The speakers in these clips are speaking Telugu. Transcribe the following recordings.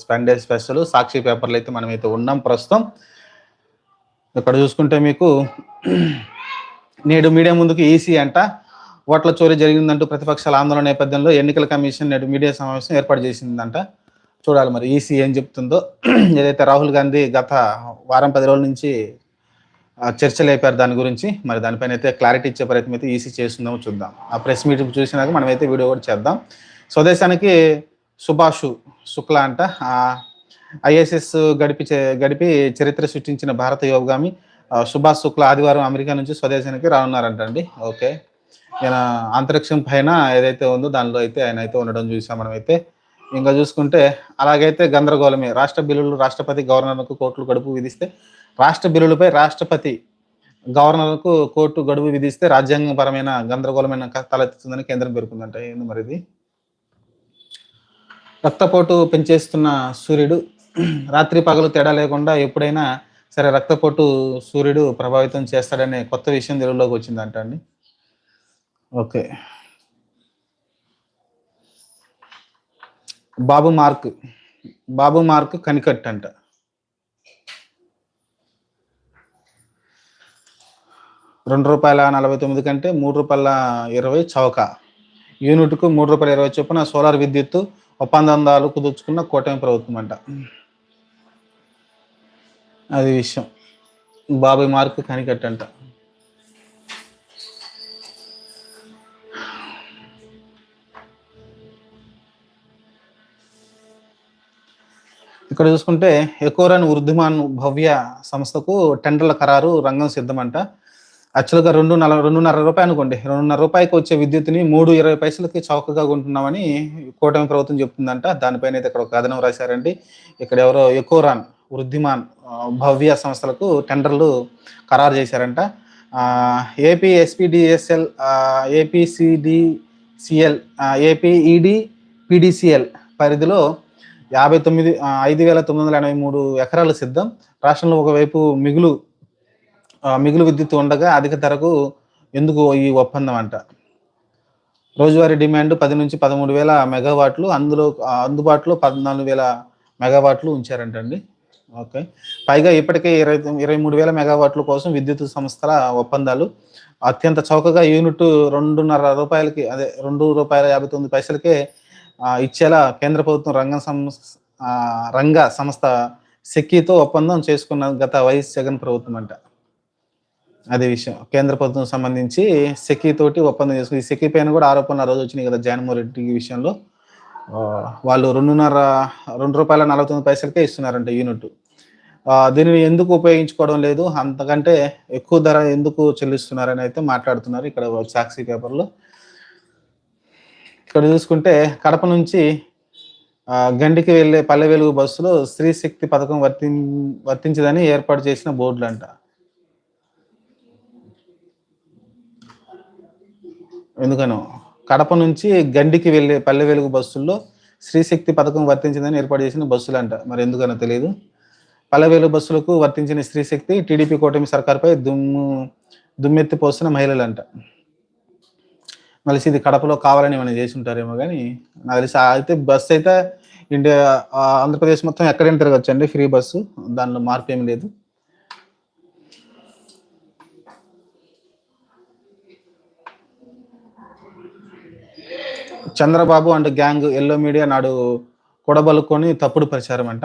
సండే స్పెషల్ సాక్షి పేపర్లు అయితే మనం అయితే ఉన్నాం ప్రస్తుతం. ఇక్కడ చూసుకుంటే మీకు నేడు మీడియా ముందుకు ఈసీ అంట. ఓట్ల చోరీ జరిగిందంటూ ప్రతిపక్షాల ఆందోళన నేపథ్యంలో ఎన్నికల కమిషన్ నేడు మీడియా సమావేశం ఏర్పాటు చేసిందంట. చూడాలి మరి ఈసీ ఏం చెప్తుందో. ఏదైతే రాహుల్ గాంధీ గత వారం పది రోజుల నుంచి చర్చలు అయిపోయారు దాని గురించి మరి దానిపైన అయితే క్లారిటీ ఇచ్చే ప్రయత్నం అయితే ఈసీ చేస్తుందేమో చూద్దాం. ఆ ప్రెస్ మీట్ చూసినాక మనమైతే వీడియో కూడా చేద్దాం. స్వదేశానికి సుభాషు శుక్లా అంట. ఐఎస్ఎస్ గడిపి చే- గడిపి చరిత్ర సృష్టించిన భారత యోగామి సుభాష్ శుక్లా ఆదివారం అమెరికా నుంచి స్వదేశానికి రానున్నారంటండి. ఓకే. ఈయన అంతరిక్షం పైన ఏదైతే ఉందో దానిలో అయితే ఆయన అయితే ఉండడం చూసాం మనం అయితే ఇంకా చూసుకుంటే అలాగైతే గందరగోళమే. రాష్ట్ర బిల్లులు రాష్ట్రపతి గవర్నర్కు కోర్టులు గడుపు విధిస్తే రాష్ట్ర బిల్లులపై రాష్ట్రపతి గవర్నర్కు కోర్టు గడువు విధిస్తే రాజ్యాంగపరమైన గందరగోళమైన క- తలెత్తుతుందని కేంద్రం పేర్కొందంట. ఏంది మరి ఇది రక్తపోటు పెంచేస్తున్న సూర్యుడు రాత్రి పగలు తేడా లేకుండా ఎప్పుడైనా సరే రక్తపోటు సూర్యుడు ప్రభావితం చేస్తాడనే కొత్త విషయం తెలుగులోకి వచ్చిందంట అండి. Okay. Babu mark Babu mark కనికట్ అంట. రెండు రూపాయల నలభై తొమ్మిది కంటే మూడు రూపాయల ఇరవై చౌక. యూనిట్కు మూడు రూపాయల ఇరవై చొప్పున సోలార్ విద్యుత్తు ఒప్పందాలు కుదుర్చుకున్న కూటమి ప్రభుత్వం అంట. అది విషయం. బాబాయ్ మార్క్ కనికట్ అంట ఇక్కడ చూసుకుంటే ఎకోరన్ వృద్ధిమాన్ భవ్య సంస్థకు టెండర్ల ఖరారు రంగం సిద్ధమంట. యాక్చువల్గా రెండు నల రెండున్నర రూపాయలు అనుకోండి. రెండున్నర రూపాయకి వచ్చే విద్యుత్ని మూడు ఇరవై పైసలకి చౌకగా కొంటున్నామని కూటమి ప్రభుత్వం చెప్తుందంట. దానిపైన అయితే ఇక్కడ ఒక కథనం రాశారండి. ఇక్కడ ఎవరో ఎకోరాన్ వృద్ధిమాన్ భవ్య సంస్థలకు టెండర్లు ఖరారు చేశారంట. ఏపీ ఎస్పీడిఎస్ఎల్ ఏపీసీడిసిఎల్ ఏపీఈడి పీడిసిఎల్ పరిధిలో యాభై తొమ్మిది ఐదు వేల తొమ్మిది వందల ఎనభై మూడు ఎకరాలు సిద్ధం. రాష్ట్రంలో ఒకవైపు మిగులు మిగులు విద్యుత్ ఉండగా అధిక ధరకు ఎందుకు ఈ ఒప్పందం అంట. రోజువారీ డిమాండ్ పది నుంచి పదమూడు వేల మెగావాట్లు అందులో అందుబాటులో పద్నాలుగు వేల మెగావాట్లు ఉంచారంటండి. ఓకే. పైగా ఇప్పటికే ఇరవై ఇరవై మూడు వేల మెగావాట్ల కోసం విద్యుత్ సంస్థల ఒప్పందాలు. అత్యంత చౌకగా యూనిట్ రెండున్నర రూపాయలకి అదే రెండు రూపాయల యాభై తొమ్మిది పైసలకే ఇచ్చేలా కేంద్ర ప్రభుత్వం రంగ సంస్థ రంగ సంస్థ సెక్కీతో ఒప్పందం చేసుకున్న గత వైఎస్ జగన్ ప్రభుత్వం అంట. అదే విషయం. కేంద్ర ప్రభుత్వం సంబంధించి సెకీ తోటి ఒప్పందం చేసుకుని ఈ సెకీ పైన కూడా ఆరోపణలు రోజు వచ్చినాయి కదా జగన్మోహన్ రెడ్డి విషయంలో. వాళ్ళు రెండున్నర రెండు రూపాయల నలభై తొమ్మిది పైసలకే ఇస్తున్నారంట యూనిట్. దీనిని ఎందుకు ఉపయోగించుకోవడం లేదు? అంతకంటే ఎక్కువ ధర ఎందుకు చెల్లిస్తున్నారని అయితే మాట్లాడుతున్నారు ఇక్కడ సాక్షి పేపర్లో. ఇక్కడ చూసుకుంటే కడప నుంచి గండికి వెళ్ళే పల్లె వెలుగు బస్సులో స్త్రీ శక్తి పథకం వర్తి వర్తించదని ఏర్పాటు చేసిన బోర్డులు అంట ఎందుకనో కడప నుంచి గండికి వెళ్ళే పల్లె వెలుగు బస్సుల్లో స్త్రీశక్తి పథకం వర్తించిందని ఏర్పాటు చేసిన బస్సులు అంట మరి ఎందుకనో తెలియదు. పల్లె వెలుగు బస్సులకు వర్తించిన స్త్రీశక్తి టీడీపీ కూటమి సర్కార్పై దుమ్ము దుమ్మెత్తి పోస్తున్న మహిళలు అంట మళ్ళీ ఇది కడపలో కావాలని ఏమైనా చేసి ఉంటారేమో కానీ నాకు తెలిసి అయితే బస్సు అయితే ఇండియా ఆంధ్రప్రదేశ్ మొత్తం ఎక్కడైనా తిరగచ్చు అండి ఫ్రీ బస్సు దానిలో మార్పు ఏం లేదు. Chandrababu and gang yellow media నాడు కూడబలుకొని తప్పుడు ప్రచారం అంట.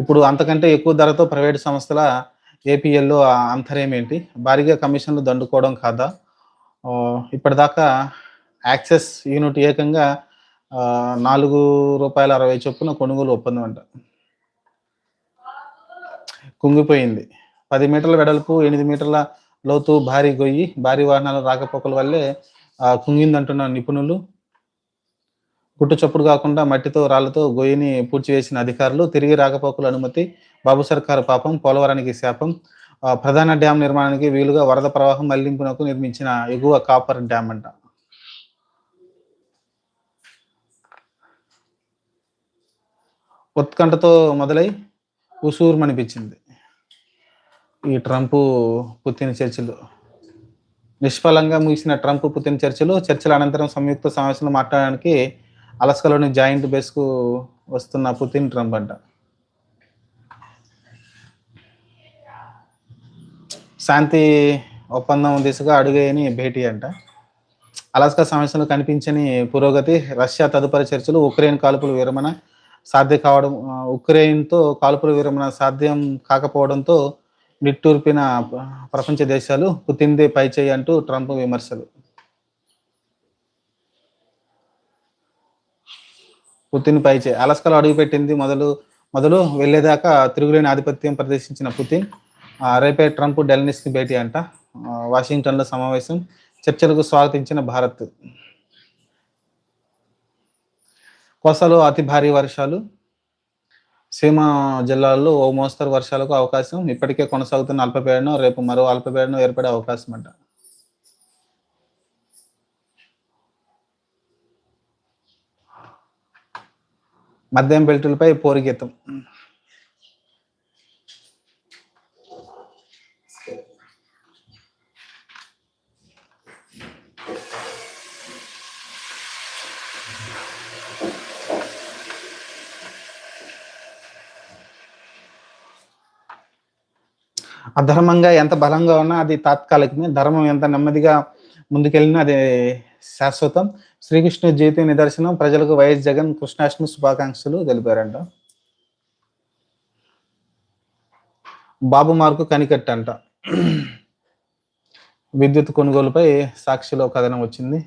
ఇప్పుడు అంతకంటే ఎక్కువ ధరతో ప్రైవేట్ సంస్థల ఏపీఎల్లో అంతర్యం ఏంటి? భారీగా కమిషన్లు దండుకోవడం కాదా? ఇప్పటిదాకా యాక్సెస్ యూనిట్ ఏకంగా నాలుగు రూపాయల అరవై చొప్పున కొనుగోలు ఒప్పందం అంట. కుంగిపోయింది. పది మీటర్ల వెడల్పు ఎనిమిది మీటర్ల లోతు భారీ గొయ్యి భారీ వాహనాల రాకపోకల వల్లే కుంగిందంటున్న నిపుణులు. గుట్టు చప్పుడు కాకుండా మట్టితో రాళ్ళతో గొయ్యిని పూడ్చివేసిన అధికారులు తిరిగి రాకపోకల అనుమతి బాబు సర్కారు పాపం పోలవరానికి శాపం. ప్రధాన డ్యాం నిర్మాణానికి వీలుగా వరద ప్రవాహం మళ్ళింపునకు నిర్మించిన ఎగువ కాపర్ డ్యాం అంట. ఉత్కంఠతో మొదలై ఉసూరుమనిపించింది ఈ ట్రంప్ పుతిన్ చర్చలు. నిష్ఫలంగా ముగిసిన ట్రంప్ పుతిన్ చర్చలు చర్చల అనంతరం సంయుక్త సమావేశంలో మాట్లాడడానికి అలస్కాలోని జాయింట్ బేస్కు వస్తున్న పుతిన్ ట్రంప్ అంట. శాంతి ఒప్పందం దిశగా అడుగేయని భేటీ అంట. అలాస్కా సమస్యలు కనిపించని పురోగతి రష్యా తదుపరి చర్చలు ఉక్రెయిన్ కాల్పుల విరమణ సాధ్యం కావడం ఉక్రెయిన్తో కాల్పుల విరమణ సాధ్యం కాకపోవడంతో నిట్టూర్పిన ప్రపంచ దేశాలు పుతిన్దే పైచేయి అంటూ ట్రంప్ విమర్శలు. పుతిన్ చే అలస్కాలు అడుగుపెట్టింది మొదలు మొదలు వెళ్ళేదాకా తిరుగులేని ఆధిపత్యం ప్రదర్శించిన పుతిన్ రేపే ట్రంప్ డెల్నిస్కి భేటీ అంట. వాషింగ్టన్లో సమావేశం. చర్చలకు స్వాగతించిన భారత్. కోసాలో అతి భారీ వర్షాలు. సీమ జిల్లాల్లో ఓ మోస్తరు వర్షాలకు అవకాశం. ఇప్పటికే కొనసాగుతున్న అల్పపీడనం రేపు మరో అల్పపీడనం ఏర్పడే అవకాశం అంట. మద్యం బెల్టులపై పోరుగీతం అధర్మంగా ఎంత బలంగా ఉన్నా అది తాత్కాలికమే ధర్మం ఎంత నెమ్మదిగా ముందుకెళ్ళినా అది శాశ్వతం. శ్రీకృష్ణ జీవిత నిదర్శనం ప్రజలకు వైఎస్ జగన్ కృష్ణాష్టమి శుభాకాంక్షలు తెలిపారంట. బాబు మార్కు కనికట్టంట విద్యుత్ కొనుగోలుపై సాక్షిలో కథనం వచ్చింది.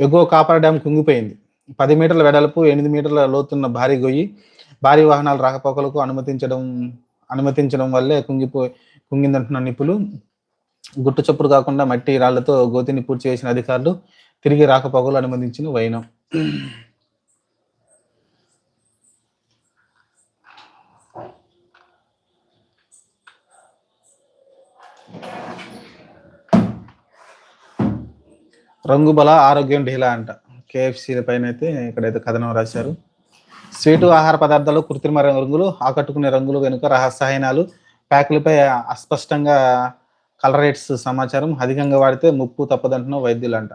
ఎగువ కాపర డ్యామ్ కుంగిపోయింది. పది మీటర్ల వెడల్పు ఎనిమిది మీటర్ల లోతున్న భారీ గొయ్యి భారీ వాహనాలు రాకపోకలకు అనుమతించడం అనుమతించడం వల్లే కుంగిపోయి కుంగిందంటున్న నిపులు. గుట్టు చప్పుడు కాకుండా మట్టి రాళ్ళతో గోతిని పూర్తి చేసిన అధికారులు తిరిగి రాకపోకలు అనుమతించిన వైనం. రంగు బల ఆరోగ్యం ఢీలా అంట. కేఎఫ్సీల పైన అయితే ఇక్కడైతే కథనం రాశారు. స్వీటు ఆహార పదార్థాలు కృత్రిమ రంగులు ఆకట్టుకునే రంగులు వెనుక రహస్యహీనాలు ప్యాకులపై అస్పష్టంగా కలరేట్స్ సమాచారం అధికంగా వాడితే ముప్పు తప్పదంటున్న వైద్యులంట.